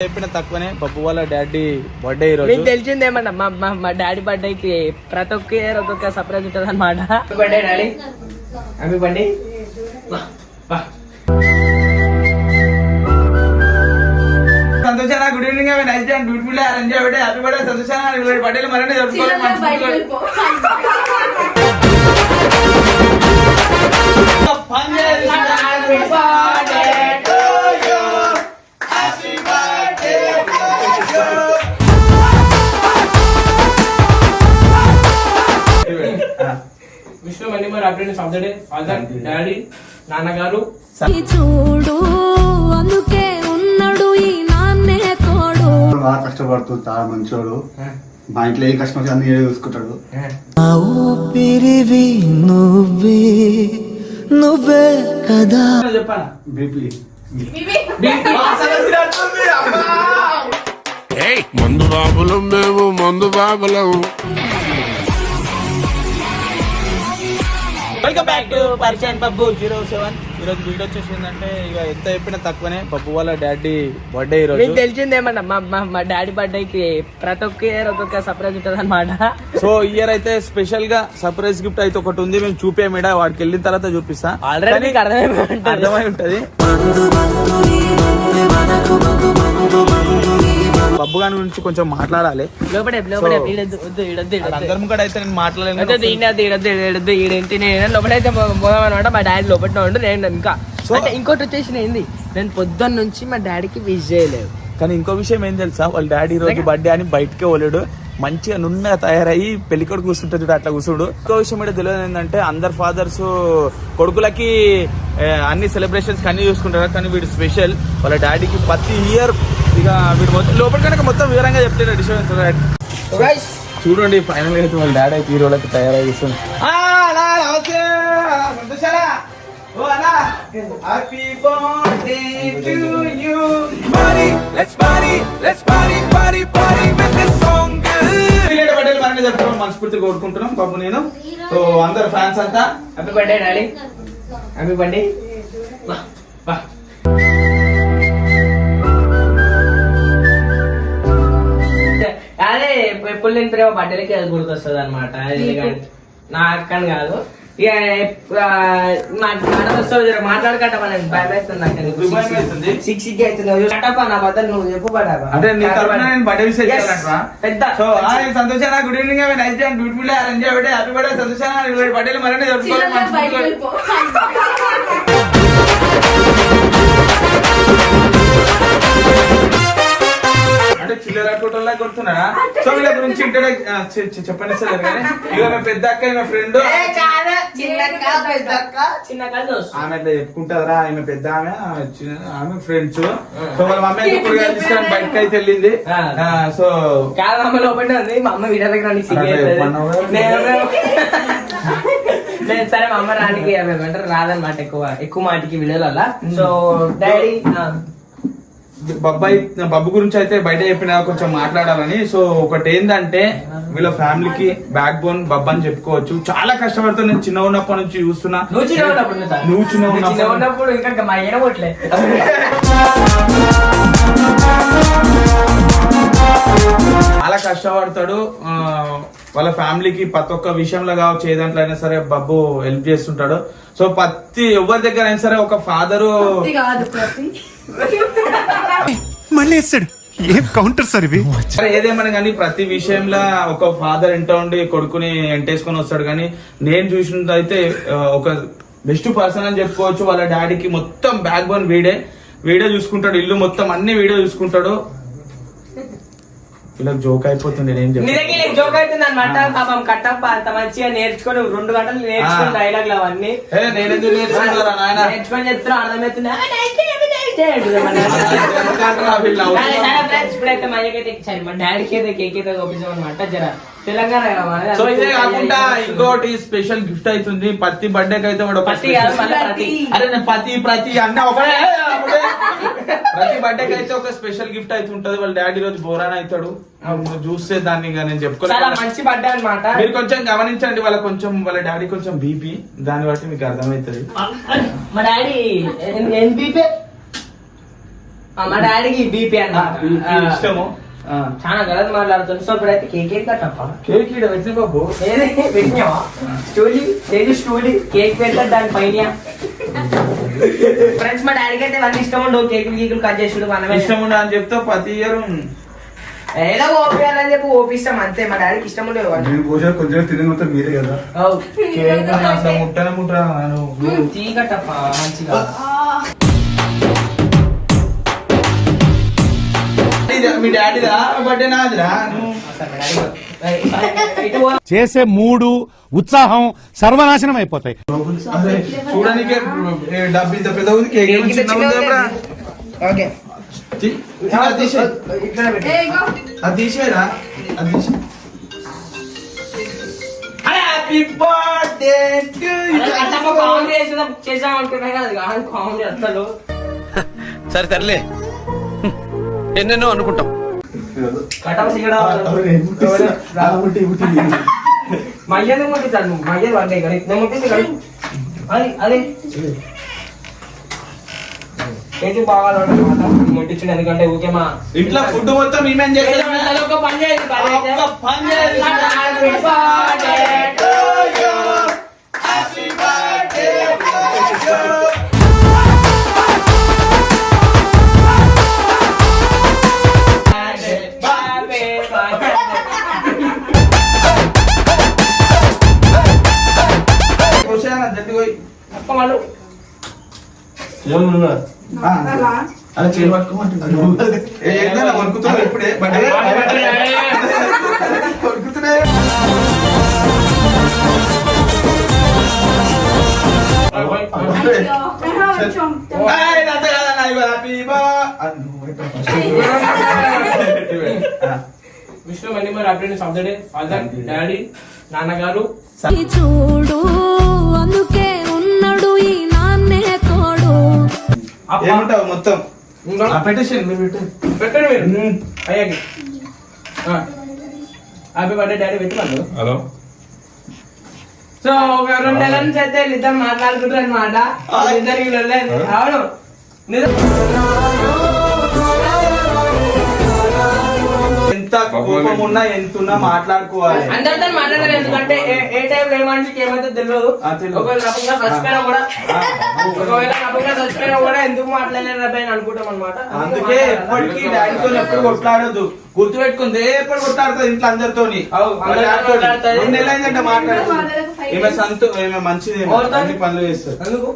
చెప్పిన తక్కువనే బబ్బు వాళ్ళ డాడీ బర్త్డే ఈ రోజు. మీకు తెలిసిందేమన్నా మా మా మా డాడీ బర్త్డేకి ప్రతి ఒక్క ఇయర్ ఒక్కొక్క సర్ప్రైజ్ ఉంటుంది అనమాట బర్త్డే డాడీ. హ్యాపీ బర్త్డే సంతోషాల గుడ్ ఈవినింగ్ అవి నైస్ అండ్ బ్యూటిఫుల్ అరేంజ్ చేయబడి హ్యాపీ బర్త్డే సంతోషాల బర్త్డే మరణ జరుపుకోవాలి. విష్ణు మనీ మరి update of the day father daddy నాన్నగారు. చూడు అందుకే ఉన్నాడు ఈ నాన్నే తోడు. బాగా కష్టపడుతూ చాలా మంచోడు. మా ఇంట్లో ఏ కష్టం వచ్చి అన్ని చూసుకుంటాడు. ఆ. ఊపిరివి నువ్వే నువ్వే కదా. చెప్పాలా? బీపీ. ఏయ్ మందు బాబులం మేము మందు బాబులం. వెల్కమ్ బ్యాక్ టు పరిచయం పబ్బు జీరో సెవెన్ ఈరోజు వీడియో వచ్చేసి ఏంటంటే ఇక ఎంత చెప్పినా తక్కువనే పబ్బు వాళ్ళ డాడీ బర్త్డే ఈ రోజు మీకు తెలిసిందేమన్నా మా మా మా డాడీ బర్త్డేకి ప్రతి ఒక్క ఇయర్ ఒక్కొక్క సర్ప్రైజ్ ఉంటుంది అనమాట సో ఇయర్ అయితే స్పెషల్గా సర్ప్రైజ్ గిఫ్ట్ అయితే ఒకటి ఉంది మేము చూపే మేడ వాడికి వెళ్ళిన తర్వాత చూపిస్తా. ఆల్రెడీ ఉంటుంది. అర్థమై ఉంటది. బబ్బు గాని గురించి కొంచెం మాట్లాడాలి. లోపడే లోపడే So, ఈడొద్దు వద్దు ఈడొద్దు ఈడొద్దు అందరి ముంగడ అయితే నేను మాట్లాడలేను వద్దు ఈడొద్దు ఈడొద్దు ఈడొద్దు ఈడేంటి నేను లోపలైతే పోదాం అనమాట మా డాడీ లోపల ఉండు నేను ఇంకా. అంటే ఇంకోటి వచ్చేసి ఏంది? నేను పొద్దున్న నుంచి మా డాడీకి విష్ చేయలేదు. కానీ ఇంకో విషయం ఏం తెలుసా? వాళ్ళ డాడీ ఈ రోజు బర్త్డే అని బయటకే పోలేడు. మంచిగా నున్నగా తయారయ్యి పెళ్ళికొడుకు కూర్చుంటాడు చూడు అట్లా కూర్చుడు. ఇంకో విషయం కూడా తెలియదు ఏంటంటే అందరు ఫాదర్స్ కొడుకులకి అన్ని సెలబ్రేషన్స్ అన్ని చూసుకుంటారు? కానీ వీడు స్పెషల్ వాళ్ళ డాడీకి ప్రతి ఇయర్ ఇక వీడు మొత్తం లోపల కనుక మొత్తం వివరంగా చెప్తాడు డిస్టర్బెన్స్ చూడండి ఫైనల్ అయితే వాళ్ళ డాడీ అయితే హీరోలకి తయారై కూర్చుంది happy birthday to you related birthday మనమే జరుపుకోవడం మనస్ఫూర్తిగా కోరుకుంటున్నాం బాబు నేను. సో అందరు ఫ్యాన్స్ అంతా. Happy birthday daddy. Happy birthday అదే ఎప్పుడు నేను ప్రేమ బర్త్డేకి అది గుర్తొస్తుంది అనమాట నా అక్కని కాదు. ఇక ఆ, మా నాన్న వస్తావు జర మాట్లాడకట మనం భయం వేస్తుంది ఎందుకు? భయం వేస్తుంది? నాకు సిక్స్ సిక్స్ అవుతుంది కట్టప్ప నా బద్దలు నువ్వు చెప్పు పడావా అంటే నీ తరపున నేను బర్త్డే పెద్ద. సో హాయ్ సంతోషాన గుడ్ ఈవినింగ్ అవి నైస్ అండ్ బ్యూటిఫుల్ అరేంజ్ చేయబడి హ్యాపీ బర్త్డే సంతోషాన బర్త్డే మరణ జరుపుకోవాలి గురించి ఇంట్రొడక్షన్ చెప్పండి సార్ ఇక పెద్ద అక్క మా ఫ్రెండ్. ఆమె అట్లా చెప్పుకుంటారా ఆమె పెద్ద ఆమె ఆమె చిన్న- ఆమె ఫ్రెండ్స్. సో వాళ్ళ మమ్మీ అయితే కూరగాయలు తీసుకొని బయటకు అయితే వెళ్ళింది సో కాదు అమ్మ లోపలే ఉంది. మా అమ్మ వీడియో దగ్గర? నేను నేను సరే మా అమ్మ రానికి ఏమంటారు రాదన్నమాట ఎక్కువ. ఎక్కువ మాటికి వీడియోల సో డాడీ బబ్బాయి బబ్బు గురించి అయితే బయట చెప్పిన కొంచెం మాట్లాడాలని. సో ఒకటి ఏంటంటే వీళ్ళ ఫ్యామిలీకి బ్యాక్ బోన్ బబ్బు అని చెప్పుకోవచ్చు. చాలా కష్టపడుతూ నేను చిన్న ఉన్నప్పటి నుంచి చూస్తున్నా. నువ్వు చిన్న ఉన్నప్పుడు చాలా కష్టపడతాడు. వాళ్ళ ఫ్యామిలీకి ప్రతి ఒక్క విషయంలో కావచ్చు ఏ దాంట్లో అయినా సరే బబ్బు హెల్ప్ చేస్తుంటాడు. సో ప్రతి ఎవరి దగ్గర అయినా సరే ఒక ఫాదరు మళ్ళీ వేస్తాడు. ఏం కౌంటర్ సార్ ఇవి? సరే కానీ ప్రతి విషయంలో ఒక ఫాదర్ ఎంట ఉండి కొడుకుని ఎంటేసుకొని వస్తాడు కానీ నేను చూసినది అయితే ఒక బెస్ట్ పర్సన్ అని చెప్పుకోవచ్చు. వాళ్ళ డాడీకి మొత్తం బ్యాక్ బోన్ వీడే. వీడే చూసుకుంటాడు. ఇల్లు మొత్తం అన్ని వీడే చూసుకుంటాడు. ఇలా జోక్ అయిపోతుంది నేను జోక్ అవుతుంది అనమాట పాపం కట్టప్ప అంత మంచిగా నేర్చుకొని రెండు గంటలు నేర్చుకుని ఆ. డైలాగ్లు అవన్నీ. నేర్చుకొని చెప్తున్నా ఇప్పుడైతే మా డాడీకి అయితే కేక్ అయితే చూపించాం అనమాట జర తెలంగాణ. సో ఇదే కాకుండా ఇంకోటి స్పెషల్ గిఫ్ట్ అవుతుంది ప్రతి బర్త్డే అయితే ప్రతి. అరే నేను ప్రతి అన్న ఒకటే. ప్రతి బర్త్డే అయితే ఒక స్పెషల్ గిఫ్ట్ అయితే ఉంటది. వాళ్ళ డాడీ రోజు బోరాన్ అవుతాడు. చూస్తే దాన్ని నేను చాలా చెప్పుకోలేదు మంచి బర్త్డే అనమాట మీరు కొంచెం గమనించండి వాళ్ళ కొంచెం వాళ్ళ డాడీ కొంచెం బీపీ దాన్ని బట్టి మీకు అర్థమవుతుంది. మా డాడీ ఆ, మా డాడీకి బీపీ అన్న ఇష్టము? ఆ. చాలా గలత్ మాట్లాడుతుంది. సో ఇప్పుడైతే కేక్ కట్టప్ప కేక్ బాబు. ఏది? పెట్టినావా? స్టోరీ లేదు స్టోరీ కేక్ దాని పైన. ఫ్రెండ్స్ మా డాడీకి అయితే ఇవన్నీ ఇష్టం ఉండవు. కేకులు గీకులు కట్ చేసుడు మనమే ఇష్టం ఉండ అని చెప్తే ప్రతి ఇయర్ ఏదో ఓపియాలని చెప్పి ఓపిస్తాం అంతే మా డాడీకి ఇష్టం ఉండవు. నేను భోజనం కొంచెం తినే మొత్తం మీరే కదా. ముట్టనే ముట్టరా కట్టప్ప మంచిగా. మీ డాడీదా బర్త్డే నాదిరా నువ్వు. చేసే మూడు ఉత్సాహం సర్వనాశనం అయిపోతాయి. చూడడానికి డబ్బు పెద్ద ఉంది cake. Okay. Happy birthday to సరే తరలే ఎన్నెన్నో అనుకుంటాం. మయ్యను ముట్టించాడు నువ్వు మయ్యను వండే ఇక్కడ నేను ముట్టించి ఇక్కడ అది అది. కేజీ బాగా ముట్టించండి ఎందుకంటే ఊకే మా ఇంట్లో ఫుడ్ మొత్తం మేమేం చేస్తాం? ఒక పని చేయాలి పని చేయాలి. అలా చేయి వణుకుతున్నావు ఇప్పుడే వణుకుతున్నాయి Vishnu more happiness of the day father daddy నాన్నగారు చూడు అందుకే ఏమంటావు మొత్తం? పెట్టేసేయండి మీరు పెట్టు. పెట్టండి మీరు. అయ్యాకి. హ్యాపీ బర్త్డే డాడీ పెట్టి వాళ్ళు. హలో. సో ఒక రెండు నెలల నుంచి అయితే వీళ్ళిద్దరు మాట్లాడుకుంటారు అనమాట ఇద్దరికి వెళ్ళలేదు. అవును. నిజం. ఎంత కోపం ఉన్నా ఎంత ఉన్నా మాట్లాడుకోవాలి. అందరితో మాట్లాడారు ఎందుకంటే ఏ- టైంలో ఏ మనిషికి ఏమైతే తెలియదు. ఒకవేళ చచ్చిపోయినా కూడా ఒకవేళ చచ్చిపోయినా కూడా ఎందుకు మాట్లాడలేరు అబ్బాయి అని అనుకుంటాం అనమాట అందుకే ఎప్పటికీ డాడీతో ఎప్పుడు కొట్లాడొద్దు. గుర్తు పెట్టుకుంది ఎప్పుడు కొట్లాడుతుంది ఇంట్లో అందరితో. రెండు నెలలు అయిందంటే మాట్లాడుతుంది ఈమె సంతు ఈమె మంచిది పనులు చేస్తుంది. ఎందుకు?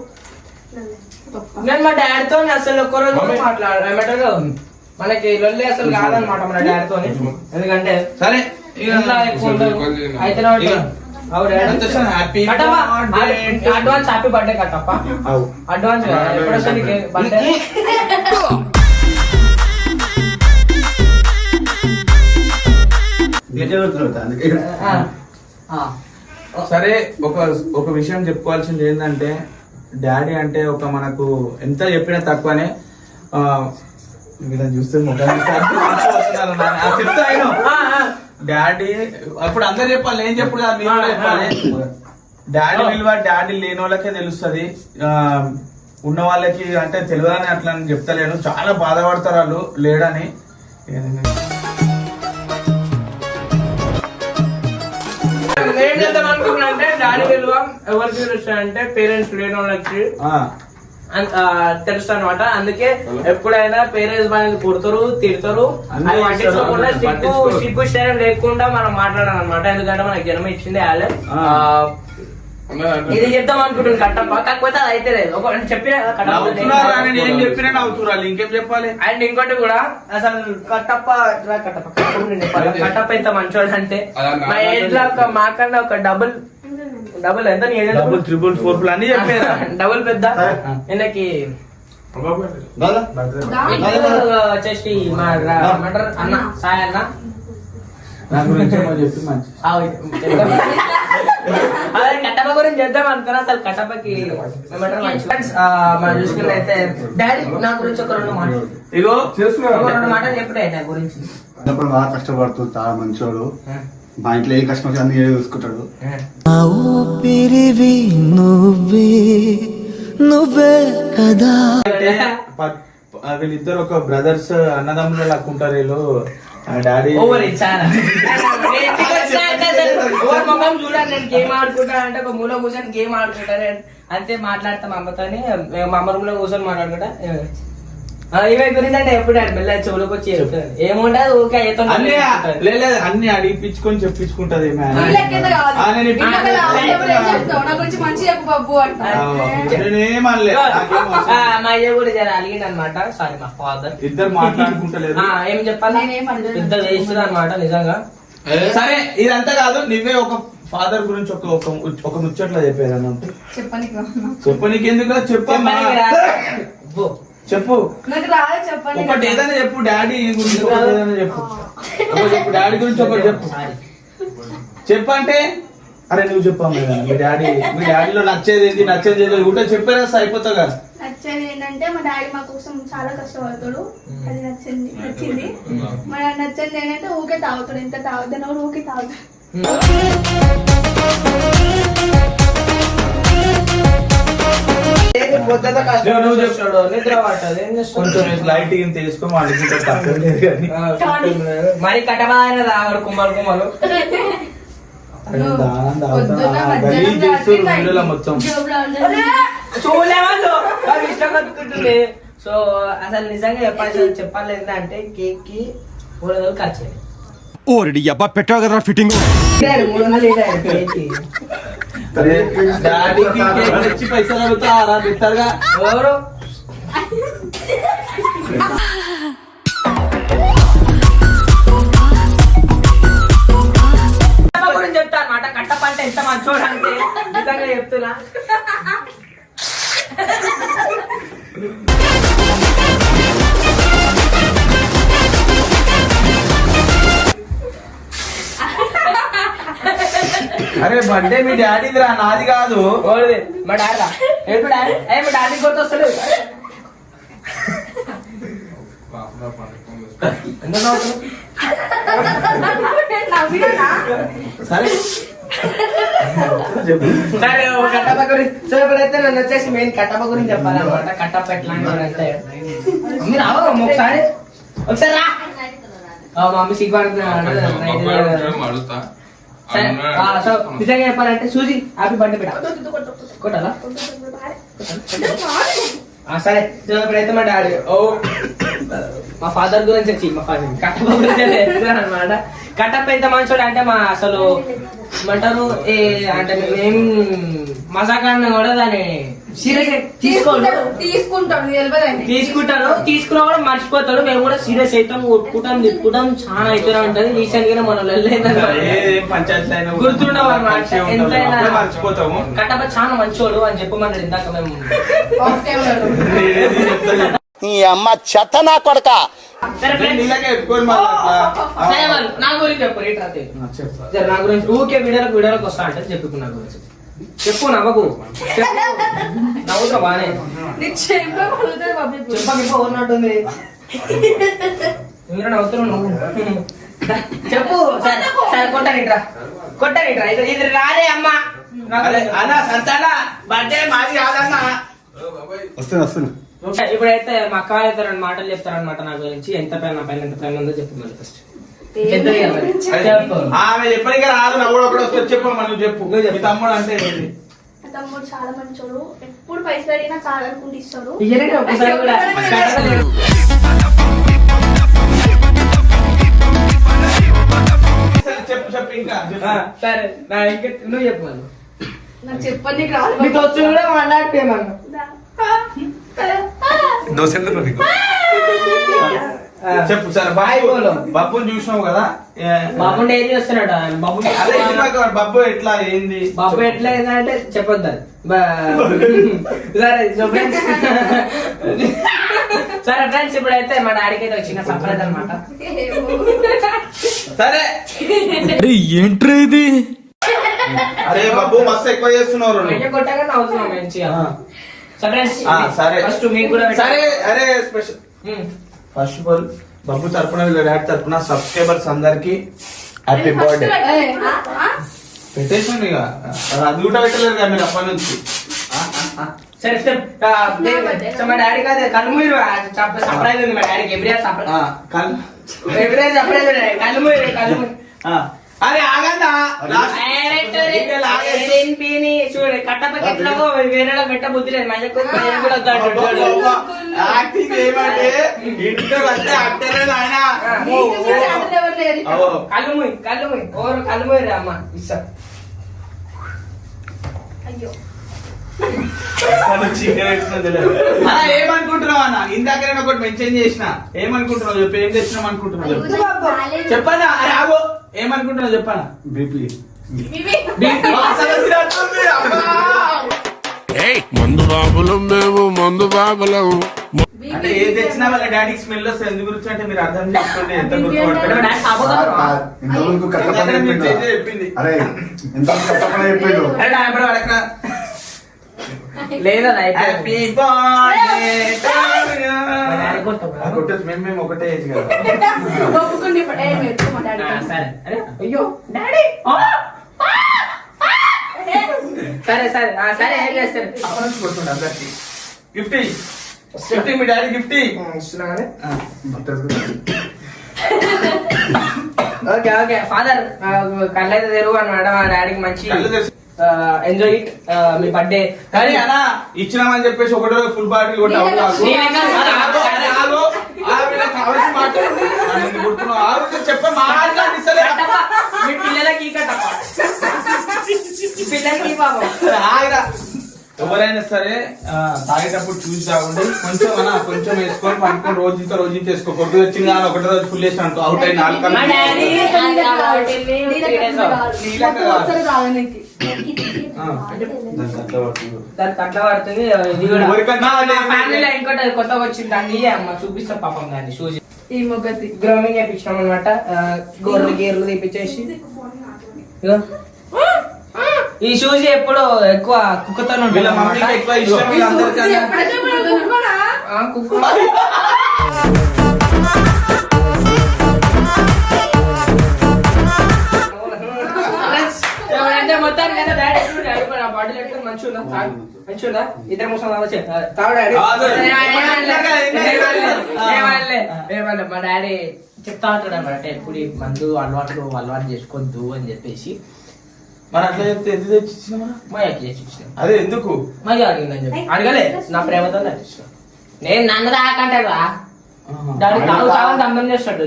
నేను మా డాడీతో అసలు ఒక్కరోజు కూడా మాట్లాడ ఏమంటారు? మనకి లొల్లి అసలు కాదనమాట మన డాడీతో ఎందుకంటే సరే. birthday. Advance happy birthday Kattappa. అవు. Advance birthday. సరే ఒక ఒక విషయం చెప్పుకోవాల్సింది ఏంటంటే డాడీ అంటే ఒక మనకు ఎంత చెప్పినా తక్కువనే వీళ్ళని చూస్తే చెప్తా ఆయన. డాడీ అప్పుడు అందరు చెప్పాలి ఏం చెప్పుడు కాదు మీరు కూడా చెప్పాలి. డాడీ విలువ డాడీ లేని వాళ్ళకే తెలుస్తుంది ఉన్న వాళ్ళకి అంటే తెలియదని అట్లా అని చెప్తలేను చాలా బాధపడతారు వాళ్ళు లేడని. అంటే డాడీ విలువ ఎవరికి అంటే పేరెంట్స్ లేని వాళ్ళకి తెలుసు అనమాట అందుకే ఎప్పుడైనా పేరెంట్స్ మనల్ని కొడతారు తిడతారు. అది పట్టించుకోకుండా సిగ్గు. సిగ్గు లేకుండా మనం మాట్లాడాలి అనమాట ఎందుకంటే మనకి జన్మ ఇచ్చింది వాళ్ళే ఆ. ఆ, ఇది చెప్తాం అనుకుంటుంది కట్టప్ప. కాకపోతే అది అయితే లేదు. ఒక చెప్పిన చెప్పినా నవ్వుతున్నారు. ఇంకేం చెప్పాలి? అండ్ ఇంకోటి కూడా అసలు కట్టప్ప కట్టప్ప కట్టప్ప ఎంత మంచోడు అంటే మా ఏజ్లో ఒక మాకన్నా ఒక డబుల్ డబుల్ ఎంత? డబుల్ త్రిబుల్ ఫోర్ ఫుల్ అన్ని చెప్పారా డబుల్ పెద్ద? వచ్చేసి ఏమంటారు? అన్న సాయి అన్న. గురించి. అదే కట్టప్ప చేద్దాం అనుకున్నా అసలు కట్టప్పకి మనం చూసుకున్నైతే డాడీ నా గురించి ఒక రెండు మాటలు ఇగో. రెండు మాటలు చెప్పుడే నా గురించి. అప్పుడు బాగా కష్టపడుతూ చాలా మంచోడు. మా ఇంట్లో ఏ అన్ని చూసుకుంటాడు. నా ఊపిరివి నువ్వే నువ్వే కదా. ప- ఆ, వీళ్ళిద్దరు ఒక బ్రదర్స్ అన్నదమ్ములు లాగా ఉంటారు వీళ్ళు. డాడీ ఓవర్ చూడాలి నేను గేమ్ ఆడుకుంటా అంటే ఒక మూల కూర్చొని గేమ్ ఆడుకుంటాను అంతే మాట్లాడతాం మా అమ్మతోని. మా అమ్మ రూమ్లో కూర్చొని మాట్లాడుకుంటా. ఇవే గురించి అంటే ఎప్పుడు మెల్ల చెవులకు వచ్చి అయ్యతో అన్ని లేదు అన్ని అడిగిపించుకొని చెప్పించుకుంటది మా అయ్య కూడా జర అలిగింది అనమాట సారీ మా ఫాదర్ ఇద్దరు మాట్లాడుకుంటలేదు. ఏం చెప్పాలి? నేనేం అడగను. పెద్ద వేస్తుంది అనమాట నిజంగా సరే ఇదంతా కాదు. నువ్వే ఒక ఫాదర్ గురించి ఒక ఒక ఒక ముచ్చట్లా చెప్పేది అన్నట్టు చెప్పనీకి? నీకెందుకు చెప్పమ్మా. చెప్పు. నాకు రాదు చెప్పండి. ఒకటి ఏదైనా చెప్పు డాడీ గురించి ఒకటి ఏదైనా చెప్పు. డాడీ గురించి ఒకటి చెప్పు. సారీ. చెప్పంటే? అరే నువ్వు చెప్పమ్మా ఏదైనా. మీ డాడీ మీ డాడీలో నచ్చేది ఏంటి? నచ్చేది ఏంటి ఉంటే చెప్పేదా అయిపోతావు కదా నచ్చేది ఏంటంటే మా డాడీ మా కోసం చాలా కష్టపడతాడు. అది నచ్చింది నచ్చింది. మన నచ్చింది ఏంటంటే ఊకే తాగుతాడు. ఎంత తాగుతాను ఊకే తాగుతాడు. నువ్వు నిద్ర పట్టదు ఏం చేస్తాడు? కొంచెం లైట్ లేదు కానీ. మరి కుమ్మలు కుమ్మలు. మొత్తం. సో అసలు నిజంగా చెప్పాలి చెప్పాలి ఏంటంటే కేక్కి మూడు వందలు ఖర్చు అయ్యాయి. ఓరడి అబ్బా పెట్టావు కదరా ఫిట్టింగ్? ఇయ్యాడు, మూడు వందలు ఇయ్యాడు కేక్కి. అరే, డాడీకి అరే బర్త్డే మీ డాడీది రా నాది కాదు. మా డాడీ మా డాడీ గుర్తొస్తలేదు? సరే. సరే కట్టప్ప గురించి సో ఇప్పుడైతే నన్ను వచ్చేసి మెయిన్ కట్టప్ప గురించి చెప్పాలన్నమాట. కట్టప్ప ఎట్లాంటి వాడు అంటే మీరు రావు ఒకసారి? ఒకసారి రా. ఆ, మా మమ్మీ సిగ్గుపడుతున్నాడు సరే ఆ, సో నిజంగా చెప్పాలంటే సూజీ హ్యాపీ బర్త్డే పెట్ట కొట్టాలా? ఆ, సరే ఇప్పుడైతే మా డాడీ ఓ మా ఫాదర్ గురించి వచ్చి మా ఫాదర్ కట్టప్ప గురించి అనమాట కట్టప్ప ఎంత మంచోడు అంటే మా అసలు ఏమంటారు? ఏ అంటే మేము మజాకాన్ని కూడా దాన్ని సీరియస్ తీసుకోండి. తీసుకుంటాడు. తీసుకుంటాను తీసుకున్నా కూడా మర్చిపోతాడు. మేము కూడా సీరియస్ అవుతాం కొట్టుకుంటాం తిప్పుకుంటాం చాలా అయితేనే ఉంటది. రీసెంట్గా మనం గుర్తుండవు ఉంటాం. ఎంతైనా మర్చిపోతాము. కట్టప్ప చాలా మంచోడు అని చెప్పమన్నాడు ఇందాక మేము. నీ అమ్మ చెత్త నా కొడక. నా గురించి చెప్పు రేట్ రాతే ఆ, చెప్పు. సరే నా గురించి ఊకే వీడియోలకు వీడియోలకు వస్తా అంటే చెప్పు నా గురించి. చెప్పు నవ్వకు. నవ్వుతా బానే. చెప్పకి ఉన్నట్టుంది. మీరు నవ్వుతున్నావు నువ్వు. చెప్పు సరే సరే కొట్టనిట్రా. కొట్టనిట్రా. ఇది ఇది రాలే అమ్మా. అన్న సంతాన బర్త్డే మాది కాదన్నా. వస్తున్నా వస్తున్నా. ఇప్పుడైతే మా అక్క అయితే రెండు మాటలు చెప్తారనమాట నా గురించి. ఎంత పైన నా పైన ఎంత పైన ఉందో చెప్పు మళ్ళీ ఫస్ట్ చెప్పు. ఆమె ఎప్పటికీ రాదు నా కూడా ఒకటి వస్తుంది. చెప్పమ్మా నువ్వు చెప్పు. మీ తమ్ముడు అంటే తమ్ముడు చాలా మంచోడు. ఎప్పుడు పైసలు అడిగినా కాదనుకుంటూ ఇస్తాడు. కూడా. చెప్పు చెప్పు ఇంకా. చెప్పు. సరే. నా ఇంకా నువ్వు చెప్పు నాకు చెప్పని నీకు రాదు బాబు. కూడా మాట్లాడిపోయామన్నా చెప్పు సరే బాయ్ బాబు. బబ్బుని చూసినావు కదా? బాబు ఏం చేస్తున్నాడు? ఆయన బాబు అదే ఇందాక బబ్బు ఎట్లా ఏంది? బాబు ఎట్లా ఏంటంటే చెప్పొద్దు సరే సరే ఫ్రెండ్స్ ఇప్పుడైతే మా డాడీకి అయితే చిన్న సర్ప్రైజ్ అనమాట సరే. ఏంట్రా ఇది? అరే బబ్బు మస్తు ఎక్కువ చేస్తున్నారు. కొట్టగా నవ్వుతున్నాం మంచిగా. సరే. ఫస్ట్ మీకు కూడా సరే అరే special. First of all Babbu తరపున వీళ్ళ డాడీ తరపున సబ్స్క్రైబర్స్ అందరికి హ్యాపీ బర్త్డే పెట్టేసాను ఇక. అది కూడా పెట్టలేదు కదా మీరు అప్పటి నుంచి. సరే సో మా డాడీ కాదు కళ్ళు మూయరు సర్ప్రైజ్ ఉంది మా డాడీకి ఎవ్రీ సర్ప్రైజ్. ఆ, కల్- ఎవ్రీ సర్ప్రైజ్ ఆ. అరే ఆగందా చూడు కట్టపకి ఎట్లాగో వేరేలో పెట్ట బుద్ధి లేదు. మా దగ్గర కూడా కూడా వద్దు అంటాడు, చూడు. యాక్టింగ్ ఏమంటే ఇంట్లో వస్తే అట్టనే ఆయన నీకు చూసి అందరూ ఎవరు లేరు ఇక్కడ. అవో. కళ్ళు మూయి కళ్ళు మూయి. ఓరు కళ్ళు మూయి రా అమ్మ. ఇస్తా అయ్యో. ఏమనుకుంటున్నావు అన్న? ఇందాక నేను ఒకటి మెన్షన్ చేసిన. ఏమనుకుంటున్నావు చెప్పు? ఏం తెచ్చినాం అనుకుంటున్నావు చెప్పు? చెప్పనా? అరే ఆగో. ఏమనుకుంటున్నావు చెప్పనా? బీపీ. మందు బాబులం మేము మందు బాబులం. అంటే ఏది తెచ్చినా వాళ్ళ డాడీకి స్మెల్ వస్తుంది. ఎందుకు గురించి అంటే మీరు అర్థం చేసుకోండి. ఎంత గుర్తుపడతారు? చెప్పింది. అరే కట్టపడ చెప్పిండు అరే నా ఎప్పుడు వాడక లేదా అయిపోయింది హ్యాపీ బర్త్డే మా డాడీ కొడతాం కొట్టచ్చు. మేము మేము ఒకటే ఏజ్ కదా. అయ్యో డాడీ! సరే సరే. సరే ఏం చేస్తారు? అప్పటి నుంచి కొడుతుండే అందరికి. గిఫ్ట్. గిఫ్ట్ మీ డాడీ గిఫ్ట్. ఇస్తున్నామని బట్టలు ఓకే ఓకే. ఫాదర్ కళ్ళైతే తెరువు అనమాట మా డాడీకి మంచి. ఎంజాయ్ ఇట్ మీ బర్త్డే కానీ అన్నా ఇచ్చినామని చెప్పేసి ఒకటి రోజు ఫుల్ కొడుతున్నావు? ఆగు, చెప్ప. మీ పిల్లలకి పిల్లలకి ఆగురా. ఎవరైనా సరే ఆ, తాగేటప్పుడు చూసి తాగుండి. కొంచెం అన్న కొంచెం వేసుకొని పనుకొని రోజు ఇంత రోజు ఇంత వేసుకో కొద్ది వచ్చింది కానీ ఒకటి రోజు ఫుల్ వేసిన అవుట్ అయిన ఇంకోటి కొత్తగా వచ్చింది. దాన్ని అమ్మ చూపిస్తాం పాపం దాన్ని. షూజ్. ఈ మొగతి గ్రౌండింగ్ చేయించినాం అనమాట గోర్లు గేర్లు తీపిచ్చేసి. ఇగో. ఈ షూజ్ ఎప్పుడు ఎక్కువ కుక్కతో? ఇద్దరు ముసలి. మా డాడీ చెప్తా ఉంటాడు అనమాట ఎప్పుడు మందు అలవాట్లు అలవాటు చేసుకోవద్దు అని చెప్పేసి. మరి అట్లా చెప్తే ఎందుకు తెచ్చి ఇచ్చినావు? మా అక్క చేసి ఇచ్చిన అదే ఎందుకు? మరి అడిగిందని చెప్పి. అడగలే నా ప్రేమతో తెచ్చిన నేను నన్ను దాకంటాడు రా. చేస్తాడు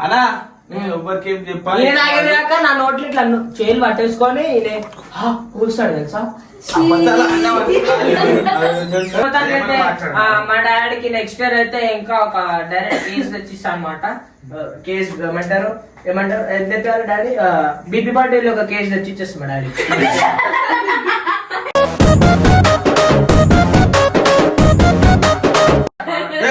అన్నా నేను ఎవరికి చెప్పాలి? నా నోట్లు ఇట్లా చేతులు పట్టేసుకొని కూర్చాడు తెలుసా? మా డాడీకి నెక్స్ట్ ఇయర్ అయితే ఇంకా ఒక డైరెక్ట్ కేసు తెచ్చిస్తా అనమాట కేసు ఏమంటారు? ఏమంటారు? ఎంత చెప్పారు డాడీ? బీపీ పార్టీలో ఒక కేసు తెచ్చి ఇచ్చేస్తాం మా డాడీ. ఏ,